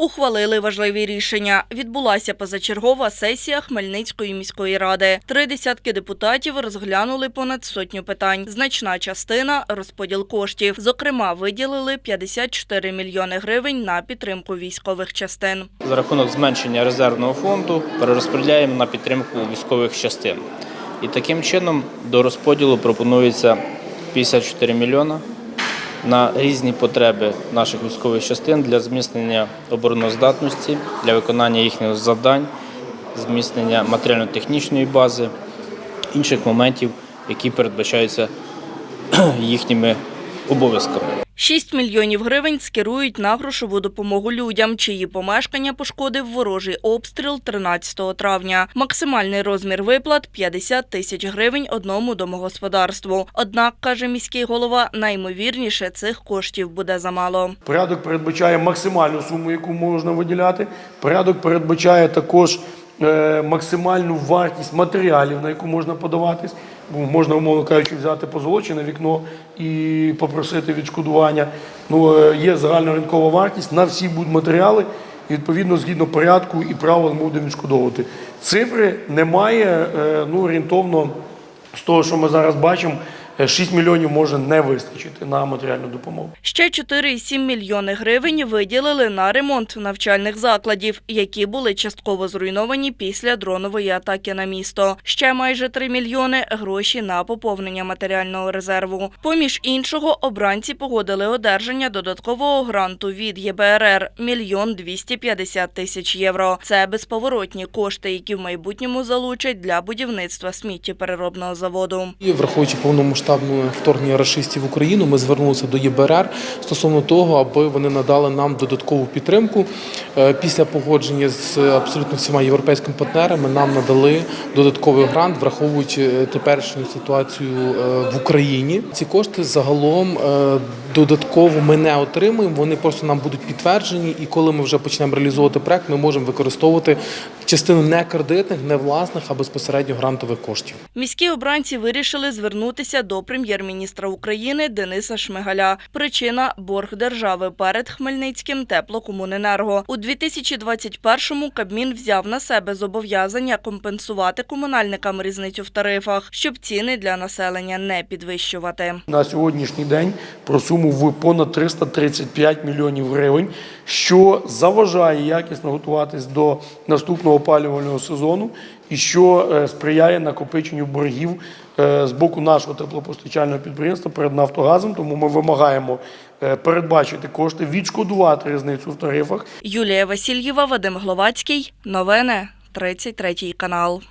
Ухвалили важливі рішення. Відбулася позачергова сесія Хмельницької міської ради. Три десятки депутатів розглянули понад сотню питань. Значна частина – розподіл коштів. Зокрема, виділили 54 мільйони гривень на підтримку військових частин. За рахунок зменшення резервного фонду перерозподіляємо на підтримку військових частин. І таким чином до розподілу пропонується 54 мільйона на різні потреби наших військових частин для зміцнення обороноздатності, для виконання їхніх завдань, зміцнення матеріально-технічної бази, інших моментів, які передбачаються їхніми обов'язками. 6 мільйонів гривень скерують на грошову допомогу людям, чиї помешкання пошкодив ворожий обстріл 13 травня. Максимальний розмір виплат – 50 тисяч гривень одному домогосподарству. Однак, каже міський голова, наймовірніше цих коштів буде замало. Порядок передбачає максимальну суму, яку можна виділяти. Порядок передбачає також е, максимальну вартість матеріалів, на яку можна подаватись. Можна, умовно кажучи, взяти позолочене вікно і попросити відшкодування. Ну, е, є загальна ринкова вартість на всі будматеріали. І відповідно, згідно порядку і правил ми будемо відшкодовувати. Цифри немає, е, ну, орієнтовно з того, що ми зараз бачимо, 6 мільйонів може не вистачити на матеріальну допомогу. Ще 4,7 мільйони гривень виділили на ремонт навчальних закладів, які були частково зруйновані після дронової атаки на місто. Ще майже 3 мільйони – гроші на поповнення матеріального резерву. Поміж іншого, обранці погодили одержання додаткового гранту від ЄБРР – мільйон 250 тисяч євро. Це безповоротні кошти, які в майбутньому залучать для будівництва сміттєпереробного заводу. І враховуючи повномасштабне вторгнення рашистів в Україну, ми звернулися до ЄБРР стосовно того, аби вони надали нам додаткову підтримку. Е, Після погодження з абсолютно всіма європейськими партнерами нам надали додатковий грант, враховуючи е, теперішню ситуацію е, в Україні. Ці кошти загалом е, додатково ми не отримуємо. Вони просто нам будуть підтверджені, і коли ми вже почнемо реалізовувати проект, ми можемо використовувати частину не кредитних, не власних, а безпосередньо грантових коштів. Міські обранці вирішили звернутися до прем'єр-міністра України Дениса Шмигаля. Причина – борг держави перед Хмельницьким теплокомуненерго. У 2021-му Кабмін взяв на себе зобов'язання компенсувати комунальникам різницю в тарифах, щоб ціни для населення не підвищувати. на сьогоднішній день про суму в понад 335 мільйонів гривень, що заважає якісно готуватись до наступного опалювального сезону і що е, сприяє накопиченню боргів з боку нашого теплопостачального підприємства перед Нафтогазом. Тому ми вимагаємо е, передбачити кошти, відшкодувати різницю в тарифах Юлія Васильєва, Вадим Гловацький. Новини. 33 канал.